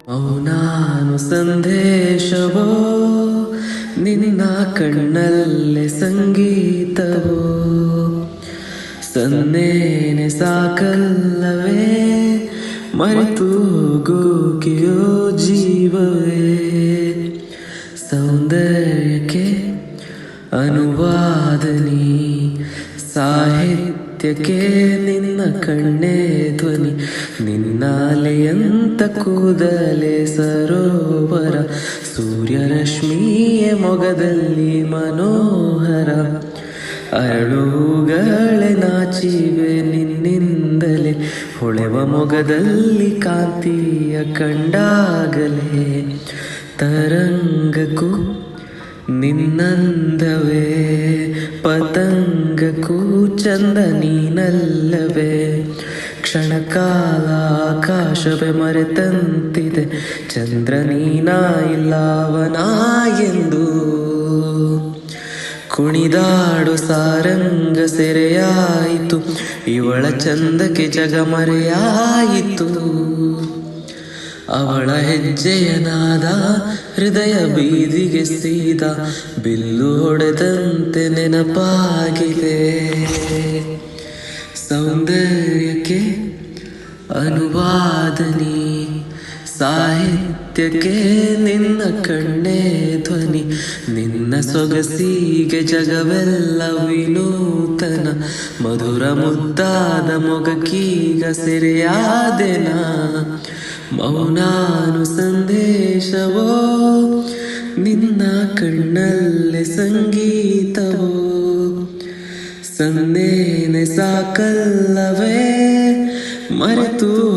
ಮೌನಾನು ಸಂದೇಶವೋ? ನಿನ್ನ ಕಣ್ಣಲ್ಲೇ ಸಂಗೀತವೋ? ಸನ್ನೇನೆ ಸಾಕಲ್ಲವೇ? ಮರೆತು ಗೋಕಿಯೋ ಜೀವವೇ? ಸೌಂದರ್ಯಕ್ಕೆ ಅನುವಾದನಿ ಸಾಹಿತ್ಯಕ್ಕೆ ನಿನ್ನ ಕಣ್ಣೇ ಧ್ವನಿ. ನಿನ್ನಾಲೆಯಂತ ಕೂದಲೆ ಸರೋವರ. ಸೂರ್ಯರಶ್ಮಿಯ ಮೊಗದಲ್ಲಿ ಮನೋಹರ. ಅರಳುಗಳೆ ನಾಚಿವೆ ನಿನ್ನಿಂದಲೇ. ಹೊಳೆವ ಮೊಗದಲ್ಲಿ ಕಾಂತಿಯ ಕಂಡಾಗಲೇ. ತರಂಗಕ್ಕೂ ನಿನ್ನಂದವೇ ಪತಂಗ ಚಂದ ನೀನಲ್ಲವೇ ಕ್ಷಣಕಾಲ ಆಕಾಶವೇ ಮರೆತಂತಿದೆ ಚಂದ್ರ ನೀನ ಇಲ್ಲವನ ಎಂದು ಕುಣಿದಾಡು ಸಾರಂಗ ಸೆರೆಯಾಯಿತು, ಇವಳ ಚಂದಕ್ಕೆ ಜಗ ಮರೆಯಾಯಿತು ಅವಳ ಹೆಜ್ಜೆಯನಾದ ಹೃದಯ ಬೀದಿಗೆ ಸೀದ ಬಿಲ್ಲು ಹೊಡೆದಂತೆ ನೆನಪಾಗಿದೆ. ಸೌಂದರ್ಯಕ್ಕೆ ಅನುವಾದನಿ, ಸಾಹಿತ್ಯಕ್ಕೆ ನಿನ್ನ ಕಣ್ಣೇ ಧ್ವನಿ, ನಿನ್ನ ಸೊಗಸಿಗೆ ಜಗವೆಲ್ಲ ವಿನೂತನ, ಮಧುರ ಮುದ್ದಾದ ಮೊಗಕೀಗ ಸೆರೆಯಾದೆನ? ಮೌನಾನು ಸಂದೇಶವೋ? ನಿನ್ನ ಕಣ್ಣಲ್ಲಿ ಸಂಗೀತವೋ? ಸಂದೇನೆ ಸಾಕಲ್ಲವೇ? ಮರೆತು